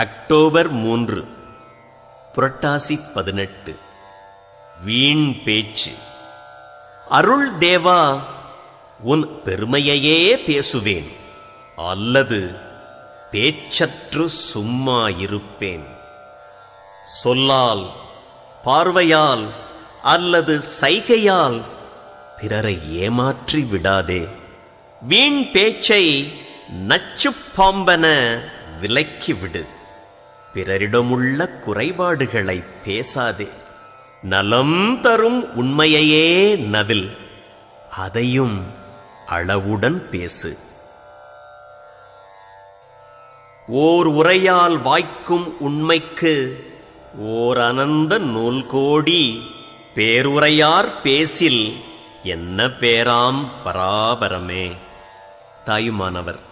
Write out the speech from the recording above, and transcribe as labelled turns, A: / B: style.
A: October மூன்று புரட்டாசி பதினெட்டு. வீண் பேச்சு. அருள் தேவா உன் பெருமையையே பேசுவேன். அல்லது பேச்சற்று சும்மா இருப்பேன். சொல்லால் பார்வையால் அல்லது சைகையால் பிறரை ஏமாற்றி விடாதே. வீண் பேச்சை நச்சு பாம்பன விலக்கி விடு. பிறரிடமுள்ள குறைபாடுகளை பேசாதே. நலம் தரும் உண்மையையே நவில். அதையும் அளவுடன் பேசு. ஓர் உரையால் வாய்க்கும் உண்மைக்கு ஓர் அனந்த நூல் கோடி பேருரையார் பேசில் என்ன பேராம் பராபரமே. தாயுமானவர்.